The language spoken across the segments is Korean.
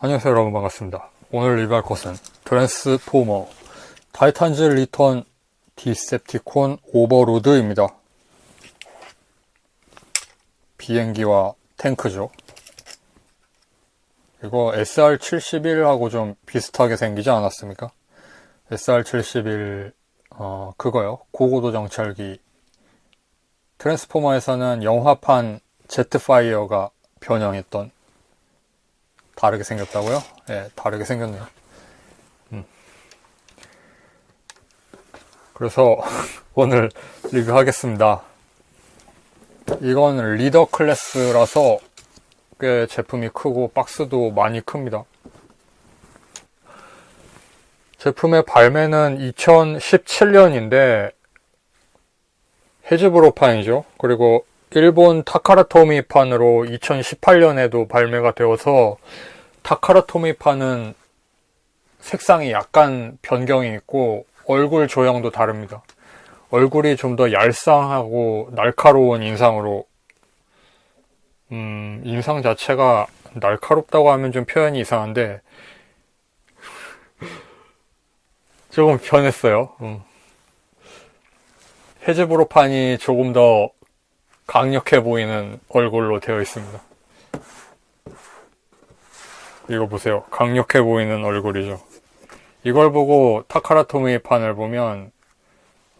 안녕하세요 여러분 반갑습니다. 오늘 리뷰할 것은 트랜스포머 타이탄즈 리턴 디셉티콘 오버로드입니다. 비행기와 탱크죠. 이거 SR-71하고 좀 비슷하게 생기지 않았습니까? SR-71 어, 그거요. 고고도 정찰기 트랜스포머에서는 영화판 제트파이어가 변형했던 다르게 생겼다고요? 예, 다르게 생겼네요. 음. 그래서 오늘 리뷰하겠습니다. 이건 리더 클래스라서 꽤 제품이 크고 박스도 많이 큽니다. 제품의 발매는 2017년인데 헤즈브로판이죠. 그리고 일본 타카라토미판으로 2018년에도 발매가 되어서 타카라토미판은 색상이 약간 변경이 있고 얼굴 조형도 다릅니다. 얼굴이 좀 더 얄쌍하고 날카로운 인상으로 음, 인상 자체가 날카롭다고 하면 좀 표현이 이상한데 조금 변했어요. 음. 헤즈브로판이 조금 더 강력해 보이는 얼굴로 되어 있습니다. 이거 보세요. 강력해 보이는 얼굴이죠. 이걸 보고 타카라토미 판을 보면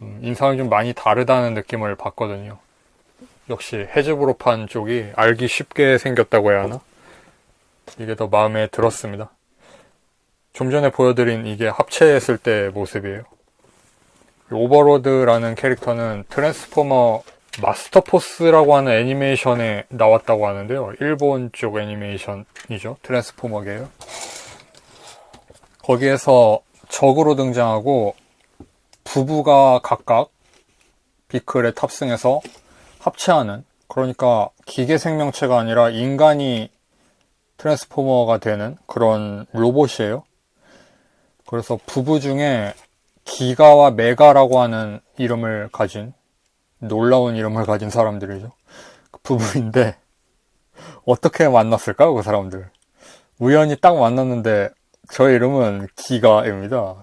음, 인상이 좀 많이 다르다는 느낌을 받거든요. 역시 헤즈브로판 쪽이 알기 쉽게 생겼다고 해야 하나? 이게 더 마음에 들었습니다. 좀 전에 보여드린 이게 합체했을 때 모습이에요. 오버로드라는 캐릭터는 트랜스포머 마스터포스라고 하는 애니메이션에 나왔다고 하는데요. 일본 쪽 애니메이션이죠. 트랜스포머계요. 거기에서 적으로 등장하고 부부가 각각 비클에 탑승해서 합체하는 그러니까 기계 생명체가 아니라 인간이 트랜스포머가 되는 그런 로봇이에요. 그래서 부부 중에 기가와 메가라고 하는 이름을 가진 놀라운 이름을 가진 사람들이죠. 그 부부인데 어떻게 만났을까 그 사람들. 우연히 딱 만났는데 저 이름은 기가입니다.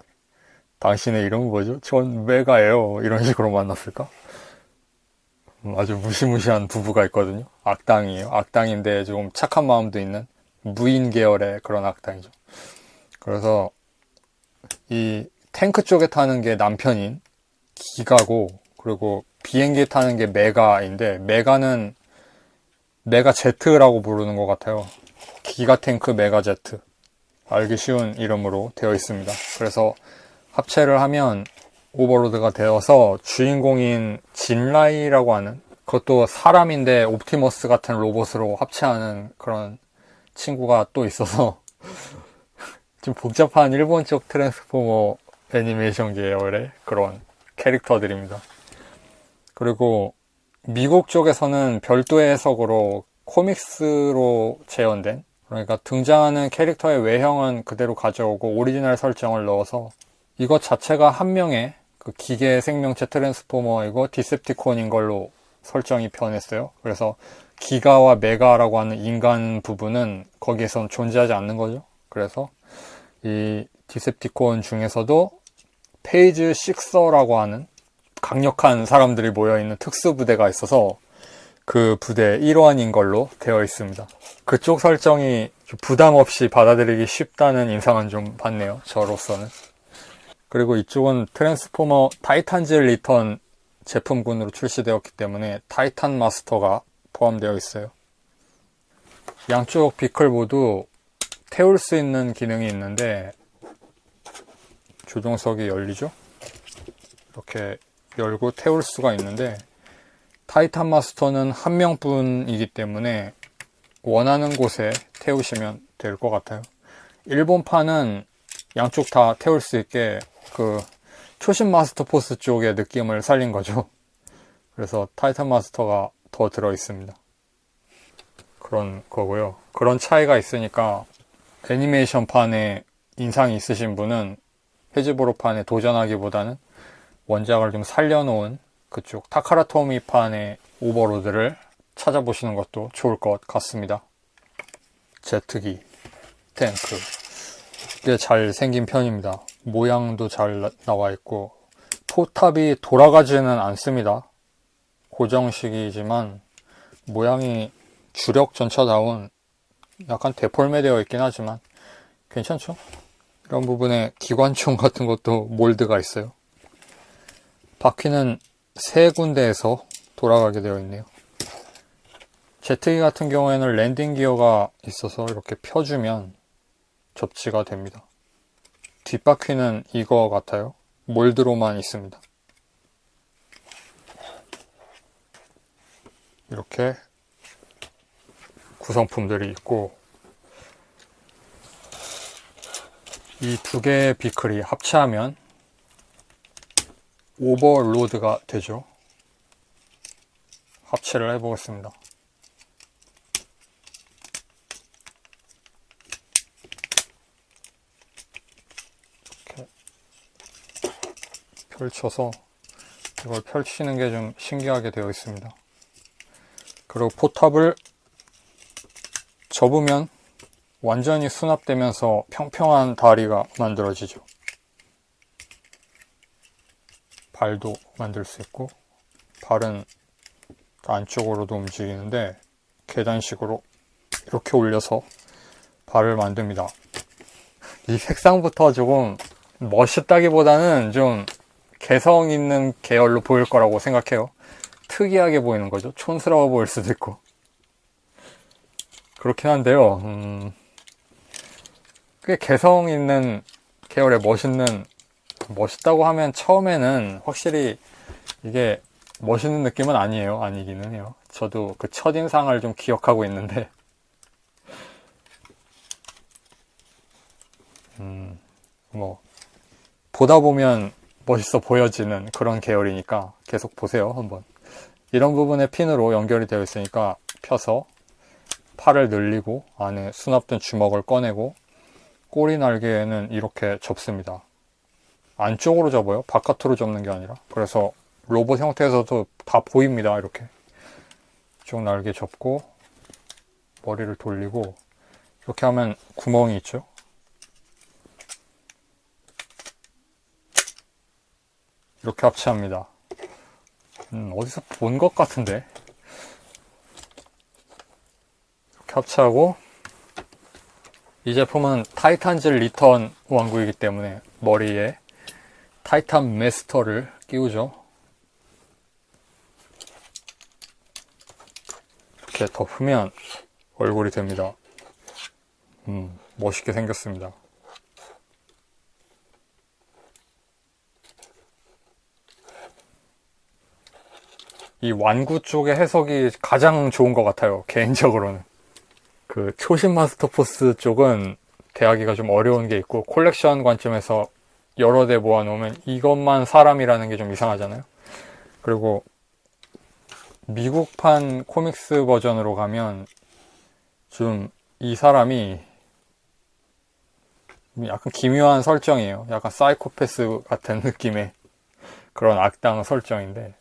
당신의 이름은 뭐죠? 전 메가예요. 이런 식으로 만났을까? 음, 아주 무시무시한 부부가 있거든요. 악당이에요. 악당인데 조금 착한 마음도 있는 무인 계열의 그런 악당이죠. 그래서 이 탱크 쪽에 타는 게 남편인 기가고 그리고 비행기 타는 게 메가인데 메가는 메가 제트라고 부르는 것 같아요. 기가 탱크 메가 제트 알기 쉬운 이름으로 되어 있습니다. 그래서 합체를 하면 오버로드가 되어서 주인공인 진라이라고 하는 그것도 사람인데 옵티머스 같은 로봇으로 합체하는 그런 친구가 또 있어서 좀 복잡한 일본 쪽 트랜스포머 애니메이션 계열의 그런 캐릭터들입니다. 그리고 미국 쪽에서는 별도의 해석으로 코믹스로 재현된 그러니까 등장하는 캐릭터의 외형은 그대로 가져오고 오리지널 설정을 넣어서 이것 자체가 한 명의 그 기계 생명체 트랜스포머이고 디셉티콘인 걸로 설정이 변했어요. 그래서 기가와 메가라고 하는 인간 부분은 거기에선 존재하지 않는 거죠. 그래서 이 디셉티콘 중에서도 페이즈 6라고 하는 강력한 사람들이 모여있는 특수부대가 있어서 그 부대 일원인 걸로 되어 있습니다. 그쪽 설정이 부담 없이 받아들이기 쉽다는 인상은 좀 받네요. 저로서는. 그리고 이쪽은 트랜스포머 타이탄즈 리턴 제품군으로 출시되었기 때문에 타이탄 마스터가 포함되어 있어요. 양쪽 비클 모두 태울 수 있는 기능이 있는데 조종석이 열리죠? 이렇게 열고 태울 수가 있는데 타이탄 마스터는 한 명뿐이기 때문에 원하는 곳에 태우시면 될 것 같아요. 일본판은 양쪽 다 태울 수 있게 그 초신 마스터 포스 쪽의 느낌을 살린 거죠. 그래서 타이탄 마스터가 더 들어 있습니다. 그런 거고요. 그런 차이가 있으니까 애니메이션판에 인상이 있으신 분은 헤즈브로판에 도전하기보다는 원작을 좀 살려놓은 그쪽 타카라토미판의 오버로드를 찾아보시는 것도 좋을 것 같습니다. 제트기 탱크. 꽤 잘 생긴 편입니다. 모양도 잘 나- 나와 있고, 포탑이 돌아가지는 않습니다. 고정식이지만, 모양이 주력 전차다운 약간 데폴메되어 있긴 하지만, 괜찮죠? 이런 부분에 기관총 같은 것도 몰드가 있어요. 바퀴는 세 군데에서 돌아가게 되어 있네요. 제트기 같은 경우에는 랜딩 기어가 있어서 이렇게 펴주면 접지가 됩니다. 뒷바퀴는 이거 같아요. 몰드로만 있습니다. 이렇게 구성품들이 있고 이 두 개의 비클이 합체하면 오버로드가 되죠. 합체를 해보겠습니다. 이렇게 펼쳐서 이걸 펼치는 게 좀 신기하게 되어 있습니다. 그리고 포탑을 접으면 완전히 수납되면서 평평한 다리가 만들어지죠. 발도 만들 수 있고 발은 안쪽으로도 움직이는데 계단식으로 이렇게 올려서 발을 만듭니다. 이 색상부터 조금 멋있다기보다는 좀 개성 있는 계열로 보일 거라고 생각해요. 특이하게 보이는 거죠. 촌스러워 보일 수도 있고. 그렇긴 한데요. 음, 꽤 개성 있는 계열의 멋있는 멋있다고 하면 처음에는 확실히 이게 멋있는 느낌은 아니에요. 아니기는 해요. 저도 그 첫인상을 좀 기억하고 있는데, 음, 뭐, 보다 보면 멋있어 보여지는 그런 계열이니까 계속 보세요. 한번. 이런 부분에 핀으로 연결이 되어 있으니까 펴서 팔을 늘리고 안에 수납된 주먹을 꺼내고 꼬리 날개에는 이렇게 접습니다. 안쪽으로 접어요. 바깥으로 접는 게 아니라. 그래서 로봇 형태에서도 다 보입니다. 이렇게. 쭉 날개 접고 머리를 돌리고 이렇게 하면 구멍이 있죠. 이렇게 합체합니다. 음, 어디서 본 것 같은데. 이렇게 합체하고 이 제품은 타이탄즈 리턴 왕구이기 때문에 머리에 타이탄 메스터를 끼우죠. 이렇게 덮으면 얼굴이 됩니다. 음, 멋있게 생겼습니다. 이 완구 쪽의 해석이 가장 좋은 것 같아요. 개인적으로는. 그 초신 마스터 포스 쪽은 대하기가 좀 어려운 게 있고 콜렉션 관점에서 여러 대 모아놓으면 이것만 사람이라는 게 좀 이상하잖아요. 그리고 미국판 코믹스 버전으로 가면 좀 이 사람이 약간 기묘한 설정이에요. 약간 사이코패스 같은 느낌의 그런 악당 설정인데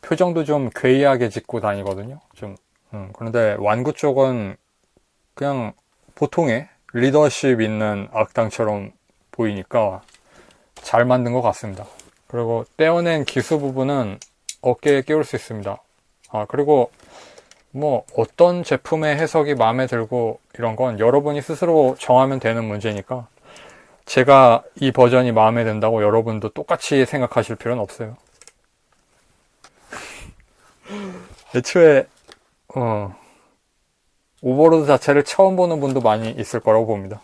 표정도 좀 괴이하게 짓고 다니거든요. 좀 음, 그런데 완구 쪽은 그냥 보통의 리더십 있는 악당처럼 보이니까 잘 만든 것 같습니다. 그리고 떼어낸 기수 부분은 어깨에 끼울 수 있습니다. 아, 그리고 뭐 어떤 제품의 해석이 마음에 들고 이런 건 여러분이 스스로 정하면 되는 문제니까 제가 이 버전이 마음에 든다고 여러분도 똑같이 생각하실 필요는 없어요. 애초에 어, 오버로드 자체를 처음 보는 분도 많이 있을 거라고 봅니다.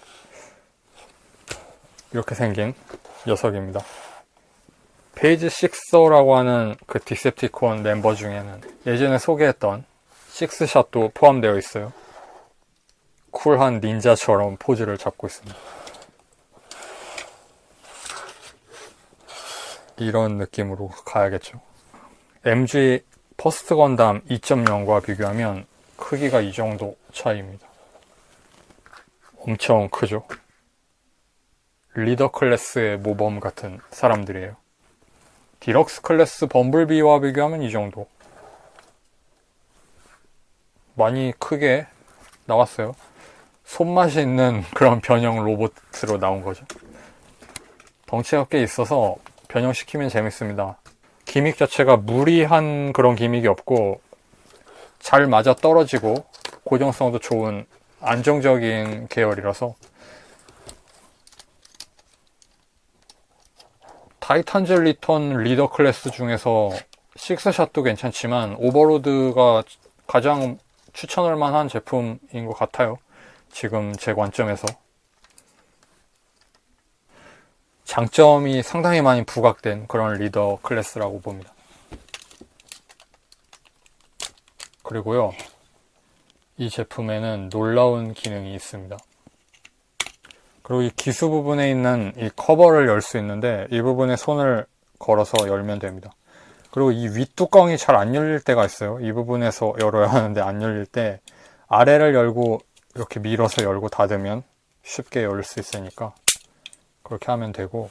이렇게 생긴 녀석입니다. 페이지 6라고 하는 그 딕셉티콘 멤버 중에는 예전에 소개했던 식스샷도 포함되어 있어요. 쿨한 닌자처럼 포즈를 잡고 있습니다. 이런 느낌으로 가야겠죠. MG 퍼스트 건담 2.0과 비교하면 크기가 이 정도 차이입니다. 엄청 크죠? 리더 클래스의 모범 같은 사람들이에요. 디럭스 클래스 범블비와 비교하면 이 정도. 많이 크게 나왔어요. 손맛이 있는 그런 변형 로봇으로 나온 거죠. 덩치가 꽤 있어서 변형시키면 재밌습니다. 기믹 자체가 무리한 그런 기믹이 없고 잘 맞아 떨어지고 고정성도 좋은 안정적인 계열이라서 타이탄즈 리턴 리더 클래스 중에서 식스샷도 괜찮지만 오버로드가 가장 추천할 만한 제품인 것 같아요. 지금 제 관점에서. 장점이 상당히 많이 부각된 그런 리더 클래스라고 봅니다. 그리고요, 이 제품에는 놀라운 기능이 있습니다. 그리고 이 기수 부분에 있는 이 커버를 열 수 있는데 이 부분에 손을 걸어서 열면 됩니다. 그리고 이 윗뚜껑이 잘 안 열릴 때가 있어요. 이 부분에서 열어야 하는데 안 열릴 때 아래를 열고 이렇게 밀어서 열고 닫으면 쉽게 열 수 있으니까 그렇게 하면 되고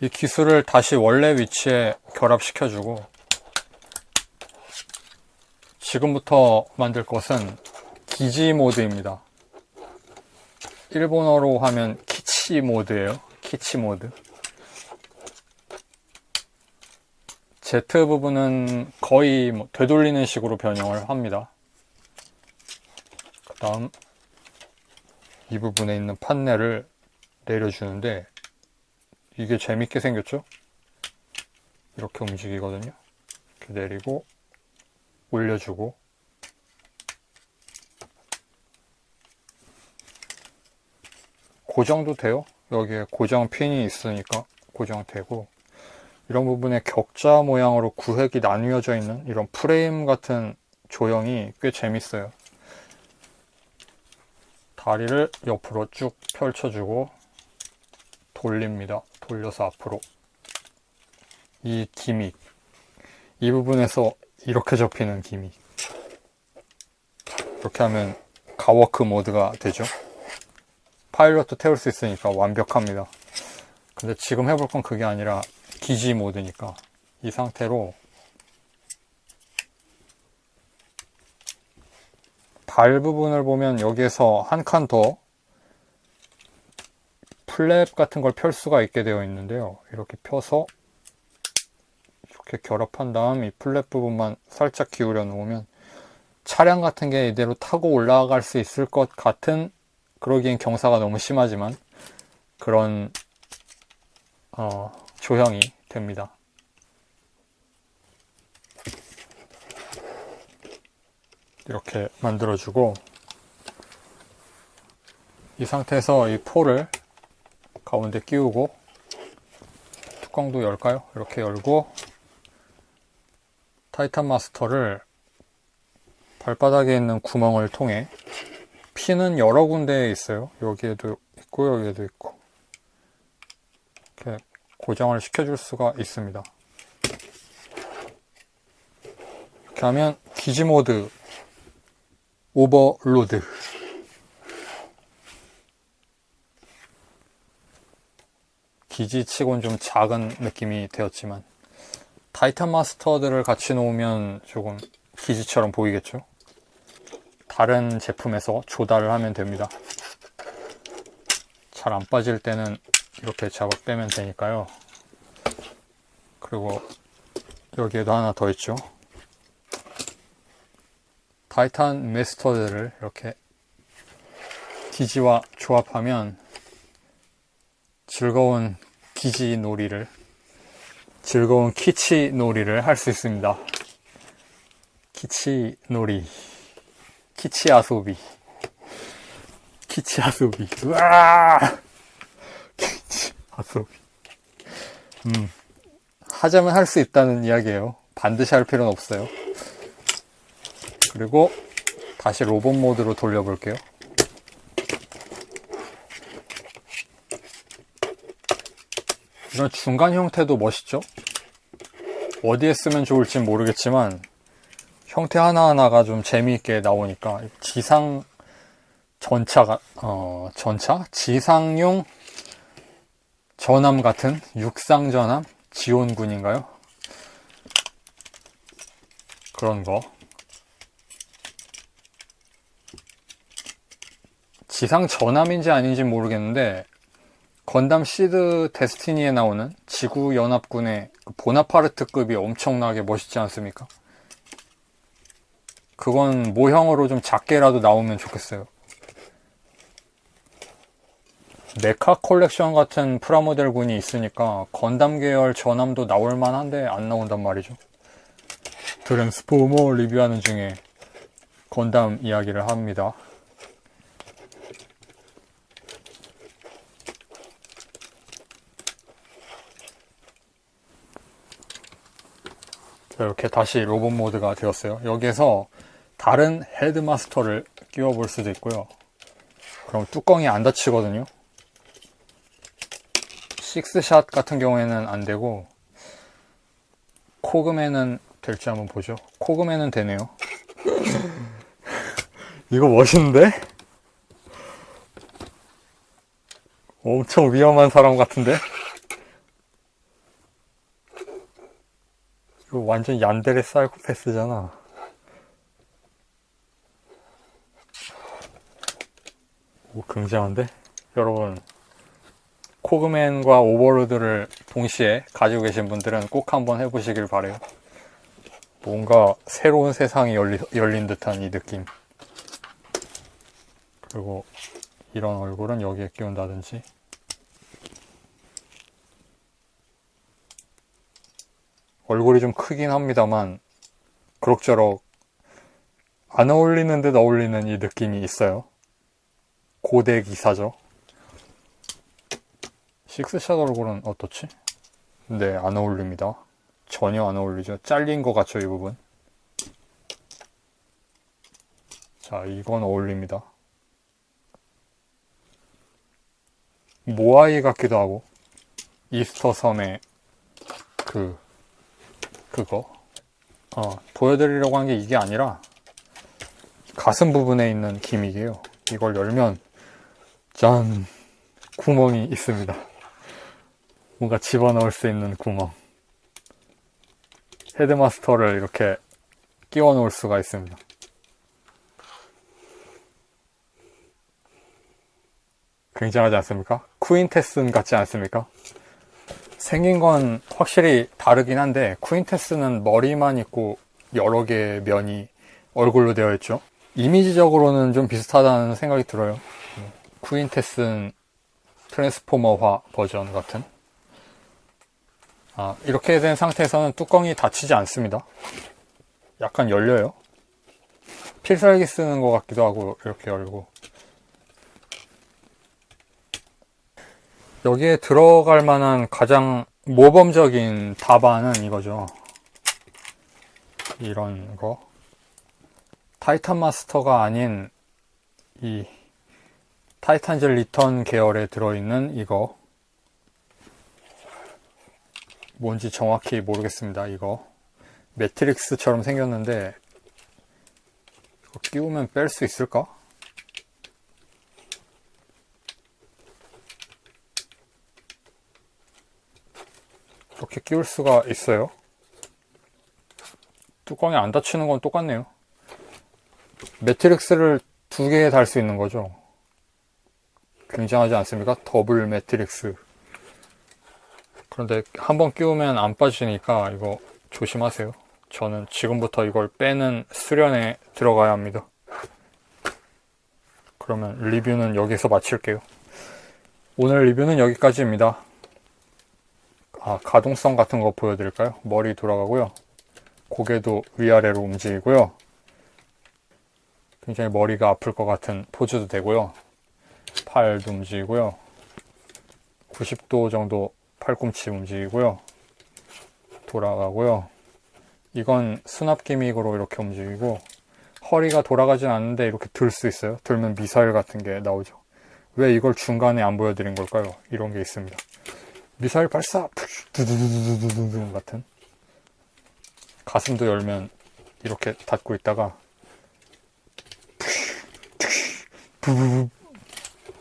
이 기술을 다시 원래 위치에 결합시켜주고 지금부터 만들 것은 기지 모드입니다. 일본어로 하면 키치 모드예요. 키치 모드. Z 부분은 거의 뭐 되돌리는 식으로 변형을 합니다. 그 다음 이 부분에 있는 판넬을 내려주는데 이게 재밌게 생겼죠? 이렇게 움직이거든요. 이렇게 내리고 올려주고 고정도 돼요. 여기에 고정 핀이 있으니까 고정되고 이런 부분에 격자 모양으로 구획이 나뉘어져 있는 이런 프레임 같은 조형이 꽤 재밌어요. 다리를 옆으로 쭉 펼쳐주고 돌립니다. 돌려서 앞으로. 이 기믹. 이 부분에서 이렇게 접히는 기믹. 이렇게 하면 가워크 모드가 되죠. 파일럿도 태울 수 있으니까 완벽합니다. 근데 지금 해볼 건 그게 아니라 기지 모드니까 이 상태로 발 부분을 보면 여기에서 한 칸 더 플랩 같은 걸 펼 수가 있게 되어 있는데요. 이렇게 펴서 이렇게 결합한 다음 이 플랩 부분만 살짝 기울여 놓으면 차량 같은 게 이대로 타고 올라갈 수 있을 것 같은 그러기엔 경사가 너무 심하지만 그런 어, 조형이 됩니다. 이렇게 만들어주고 이 상태에서 이 포를 가운데 끼우고 뚜껑도 열까요? 이렇게 열고 타이탄 마스터를 발바닥에 있는 구멍을 통해 피는 여러 군데에 있어요. 여기에도 있고 여기에도 있고 이렇게 고정을 시켜줄 수가 있습니다. 이렇게 하면 기지 모드 오버로드 기지치곤 좀 작은 느낌이 되었지만 타이탄 마스터들을 같이 놓으면 조금 기지처럼 보이겠죠? 다른 제품에서 조달을 하면 됩니다. 잘 안 빠질 때는 이렇게 잡아 빼면 되니까요. 그리고 여기에도 하나 더 있죠. 타이탄 메스터들을 이렇게 기지와 조합하면 즐거운 기지 놀이를 즐거운 키치 놀이를 할 수 있습니다. 키치 놀이 키치 아소비 키치 아소비 우와 키치 아소비 음 하자면 할 수 있다는 이야기예요. 반드시 할 필요는 없어요. 그리고 다시 로봇 모드로 돌려볼게요. 이런 중간 형태도 멋있죠? 어디에 쓰면 좋을지 모르겠지만 형태 하나하나가 좀 재미있게 나오니까 지상 전차가 어 전차 지상용 전함 같은 육상 전함 지원군인가요? 그런 거 지상 전함인지 아닌지 모르겠는데 건담 시드 데스티니에 나오는 지구 연합군의 그 보나파르트급이 엄청나게 멋있지 않습니까? 그건 모형으로 좀 작게라도 나오면 좋겠어요. 메카 콜렉션 같은 프라모델 군이 있으니까 건담 계열 전함도 나올 만한데 안 나온단 말이죠. 트랜스포머 리뷰하는 중에 건담 이야기를 합니다. 자, 이렇게 다시 로봇 모드가 되었어요. 여기에서 다른 헤드마스터를 끼워 볼 수도 있고요. 그럼 뚜껑이 안 닫히거든요. 식스샷 같은 경우에는 안 되고 코금에는 될지 한번 보죠. 코금에는 되네요. 이거 멋있는데? 엄청 위험한 사람 같은데? 이거 완전 얀데레 사이코패스잖아. 굉장한데? 여러분, 코그맨과 오버로드를 동시에 가지고 계신 분들은 꼭 한번 해보시길 바래요. 뭔가 새로운 세상이 열리, 열린 듯한 이 느낌. 그리고 이런 얼굴은 여기에 끼운다든지. 얼굴이 좀 크긴 합니다만, 그럭저럭 안 어울리는 듯 어울리는 이 느낌이 있어요. 고대 기사죠. 식스샷 얼굴은 어떻지? 네, 안 어울립니다. 전혀 안 어울리죠. 잘린 것 같죠, 이 부분. 자, 이건 어울립니다. 모아이 같기도 하고, 이스터 섬의 그, 그거. 어, 보여드리려고 한 게 이게 아니라, 가슴 부분에 있는 기믹이에요. 이걸 열면, 짠, 구멍이 있습니다. 뭔가 집어넣을 수 있는 구멍. 헤드마스터를 이렇게 끼워 놓을 수가 있습니다. 굉장하지 않습니까? 쿠인테슨 같지 않습니까? 생긴 건 확실히 다르긴 한데 쿠인테스는 머리만 있고 여러 개의 면이 얼굴로 되어 있죠. 이미지적으로는 좀 비슷하다는 생각이 들어요. 쿠인테슨 트랜스포머화 버전 같은. 아, 이렇게 된 상태에서는 뚜껑이 닫히지 않습니다. 약간 열려요. 필살기 쓰는 것 같기도 하고, 이렇게 열고. 여기에 들어갈 만한 가장 모범적인 답안은 이거죠. 이런 거. 타이탄 마스터가 아닌 이 타이탄즈 리턴 계열에 들어있는 이거. 뭔지 정확히 모르겠습니다. 이거 매트릭스처럼 생겼는데 이거 끼우면 뺄 수 있을까? 이렇게 끼울 수가 있어요. 뚜껑이 안 닫히는 건 똑같네요. 매트릭스를 두 개에 달수 있는 거죠. 굉장하지 않습니까? 더블 매트릭스. 그런데 한번 끼우면 안 빠지니까 이거 조심하세요. 저는 지금부터 이걸 빼는 수련에 들어가야 합니다. 그러면 리뷰는 여기서 마칠게요. 오늘 리뷰는 여기까지입니다. 아, 가동성 같은 거 보여드릴까요? 머리 돌아가고요. 고개도 위아래로 움직이고요. 굉장히 머리가 아플 것 같은 포즈도 되고요. 팔도 움직이고요. 90도 정도 팔꿈치 움직이고요. 돌아가고요. 이건 수납 기믹으로 이렇게 움직이고 허리가 돌아가진 않는데 이렇게 들 수 있어요. 들면 미사일 같은 게 나오죠. 왜 이걸 중간에 안 보여드린 걸까요? 이런 게 있습니다. 미사일 발사! 두두두두두두두 같은 가슴도 열면 이렇게 닫고 있다가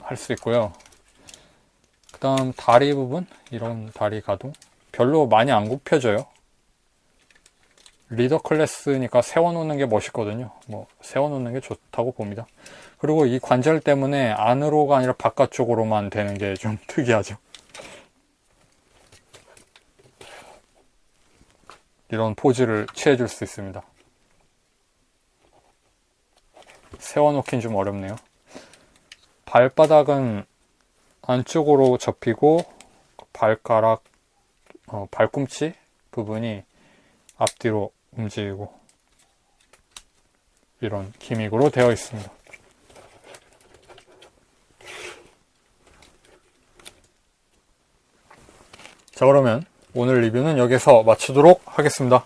할 수 있고요. 그 다음 다리 부분 이런 다리 가동 별로 많이 안 굽혀져요 리더 클래스니까 세워놓는 게 멋있거든요 뭐 세워놓는 게 좋다고 봅니다 그리고 이 관절 때문에 안으로가 아니라 바깥쪽으로만 되는 게 좀 특이하죠. 이런 포즈를 취해 줄 수 있습니다. 세워놓긴 좀 어렵네요. 발바닥은 안쪽으로 접히고 발가락, 어, 발꿈치 부분이 앞뒤로 움직이고 이런 기믹으로 되어 있습니다. 자 그러면 오늘 리뷰는 여기서 마치도록 하겠습니다.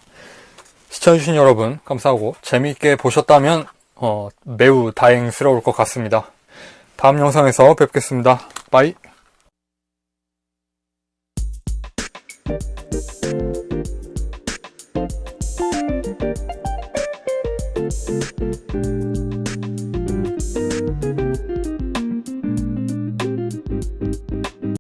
시청해주신 여러분 감사하고 재미있게 보셨다면 어, 매우 다행스러울 것 같습니다. 다음 영상에서 뵙겠습니다. 빠이